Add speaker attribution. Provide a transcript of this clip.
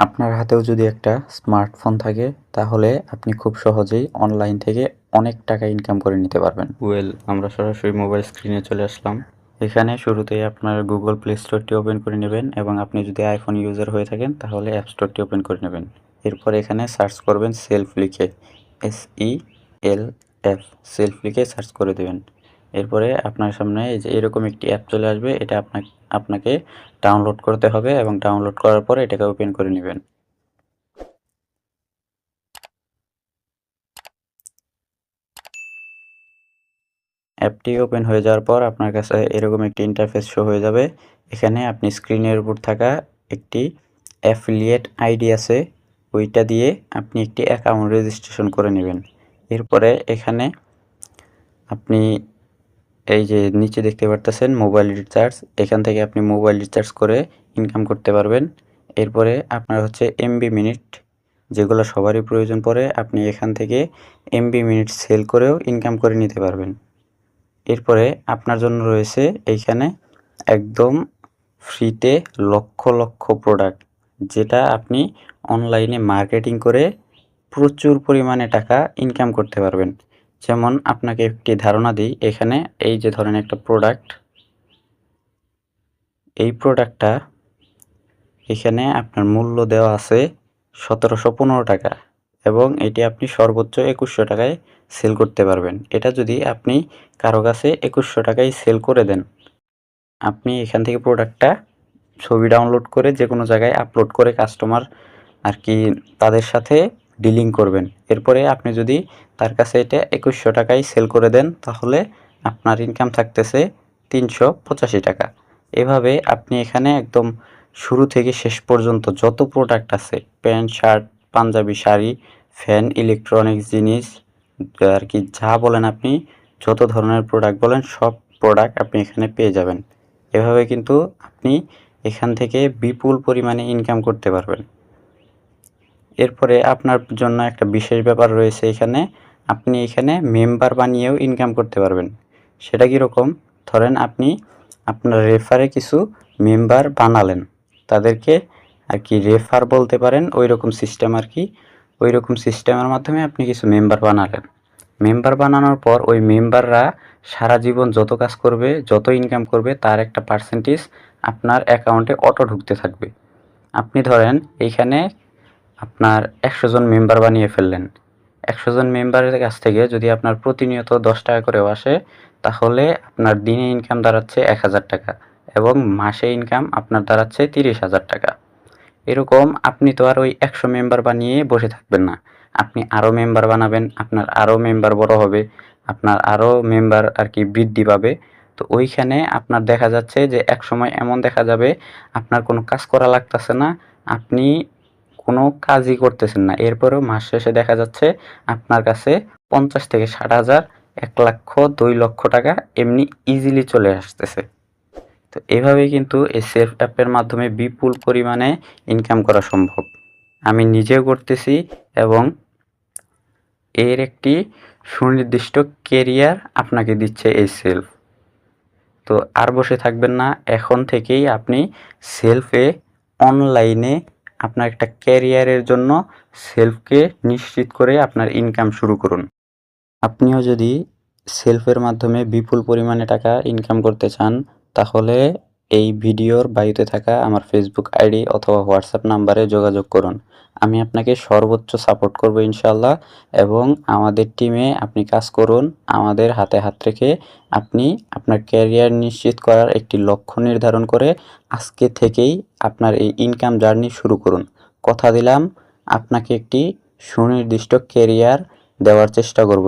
Speaker 1: আপনার হাতেও যদি একটা স্মার্টফোন থাকে, তাহলে আপনি খুব সহজেই অনলাইন থেকে অনেক টাকা ইনকাম করে নিতে পারবেন। ওয়েল আমরা সরাসরি মোবাইল স্ক্রিনে চলে আসলাম। এখানে শুরুতেই আপনার গুগল প্লে স্টোরটি ওপেন করে নেবেন এবং আপনি যদি আইফোন ইউজার হয়ে থাকেন, তাহলে অ্যাপ স্টোরটি ওপেন করে নেবেন। এরপর এখানে সার্চ করবেন সেলফ লিখে S E L F self লিখে সার্চ করে দেবেন। এরপরে আপনার সামনে এই যে এরকম একটি অ্যাপ চলে আসবে, এটা আপনাকে আপনাকে ডাউনলোড করতে হবে এবং ডাউনলোড করার পরে এটাকে ওপেন করে নেবেন। অ্যাপটি ওপেন হয়ে যাওয়ার পর আপনার কাছে এরকম একটি ইন্টারফেস শো হয়ে যাবে। এখানে আপনি স্ক্রিনের উপর থাকা একটি অ্যাফিলিয়েট আইডি আছে, ওইটা দিয়ে আপনি একটি অ্যাকাউন্ট রেজিস্ট্রেশন করে নেবেন। এরপরে এখানে আপনি এই যে নিচে দেখতে পারতেছেন মোবাইল রিচার্জ এখান থেকে আপনি মোবাইল রিচার্জ করে ইনকাম করতে পারবেন। এরপরে আপনার হচ্ছে এমবি মিনিট যেগুলো সবারই প্রয়োজন পড়ে, আপনি এখান থেকে এমবি মিনিট সেল করেও ইনকাম করে নিতে পারবেন। এরপরে আপনার জন্য রয়েছে এইখানে একদম ফ্রিতে লক্ষ লক্ষ প্রোডাক্ট যেটা আপনি অনলাইনে মার্কেটিং করে প্রচুর পরিমাণে টাকা ইনকাম করতে পারবেন। যেমন আপনাকে একটি ধারণা দিই, এখানে এই যে ধরেন একটা প্রোডাক্ট এই প্রোডাক্টটা এখানে আপনার মূল্য দেওয়া আছে সতেরোশো পনেরো টাকা এবং এটি আপনি সর্বোচ্চ একুশশো টাকায় সেল করতে পারবেন। এটা যদি আপনি কারও কাছে একুশশো টাকায় সেল করে দেন, আপনি এখান থেকে প্রোডাক্টটা ছবি ডাউনলোড করে যে কোনো জায়গায় আপলোড করে কাস্টমার আর কি তাদের সাথে ডিলিং করবেন। এরপরে আপনি যদি তার কাছে এটা একুশশো টাকায় সেল করে দেন, তাহলে আপনার ইনকাম থাকতেছে তিনশো পঁচাশি টাকা। এভাবে আপনি এখানে একদম শুরু থেকে শেষ পর্যন্ত যত প্রোডাক্ট আছে, pant, shirt, Punjabi, sari fan electronics জিনিস, আর কি যা বলেন আপনি, যত ধরনের প্রোডাক্ট বলেন, সব প্রোডাক্ট আপনি এখানে পেয়ে যাবেন। এভাবে কিন্তু আপনি এখান থেকে বিপুল পরিমাণে ইনকাম করতে পারবেন। এরপরে আপনার জন্য একটা বিশেষ ব্যাপার রয়েছে এখানে। আপনি এখানে মেম্বার বানিয়েও ইনকাম করতে পারবেন। সেটা কীরকম? ধরেন আপনি আপনার রেফারে কিছু মেম্বার বানালেন। তাদেরকে আর কি রেফার বলতে পারেন ওই রকম সিস্টেম আর কি। ওই রকম সিস্টেমের মাধ্যমে আপনি কিছু মেম্বার বানালেন। মেম্বার বানানোর পর ওই মেম্বাররা সারা জীবন যত কাজ করবে, যত ইনকাম করবে, তার একটা পার্সেন্টেজ আপনার অ্যাকাউন্টে অটো ঢুকতে থাকবে। আপনি ধরেন এইখানে আপনার একশো জন মেম্বার বানিয়ে ফেললেন। একশো জন মেম্বারের কাছ থেকে যদি আপনার প্রতিনিয়ত দশ টাকা করেও আসে, তাহলে আপনার দিনে ইনকাম দাঁড়াচ্ছে এক হাজার টাকা এবং মাসে ইনকাম আপনার দাঁড়াচ্ছে তিরিশ হাজার টাকা। এরকম আপনি তো আর ওই একশো মেম্বার বানিয়ে বসে থাকবেন না। আপনি আরও মেম্বার বানাবেন, আপনার আরও মেম্বার বড় হবে, আপনার আরও মেম্বার আর কি বৃদ্ধি পাবে। তো ওইখানে আপনার দেখা যাচ্ছে যে এক সময় এমন দেখা যাবে, আপনার কোনো কাজ করা লাগতেছে না, আপনি কোনো কাজই করতেছেন না। এরপরেও মাস শেষে দেখা যাচ্ছে আপনার কাছে পঞ্চাশ থেকে ষাট হাজার, এক লক্ষ, দুই লক্ষ টাকা এমনি ইজিলি চলে আসতেছে। তো এভাবেই কিন্তু এই সেলফ অ্যাপের মাধ্যমে বিপুল পরিমাণে ইনকাম করা সম্ভব। আমি নিজেও করতেছি এবং এর একটি সুনির্দিষ্ট কেরিয়ার আপনাকে দিচ্ছে এই সেলফ তো আর বসে থাকবেন না, এখন থেকেই আপনি সেলফে অনলাইনে আপনার একটা ক্যারিয়ারের জন্য সেলফকে নিশ্চিত করে আপনার ইনকাম শুরু করুন। আপনিও যদি সেলফের মাধ্যমে বিপুল পরিমাণে টাকা ইনকাম করতে চান, তাহলে এই ভিডিওর বায়ুতে থাকা আমার ফেসবুক আইডি অথবা হোয়াটসঅ্যাপ নাম্বারে যোগাযোগ করুন। আমি আপনাকে সর্বোচ্চ সাপোর্ট করব ইনশাল্লাহ এবং আমাদের টিমে আপনি কাজ করুন। আমাদের হাতে হাত রেখে আপনি আপনার ক্যারিয়ার নিশ্চিত করার একটি লক্ষ্য নির্ধারণ করে আজকে থেকেই আপনার এই ইনকাম জার্নি শুরু করুন। কথা দিলাম, আপনাকে একটি সুনির্দিষ্ট ক্যারিয়ার দেওয়ার চেষ্টা করব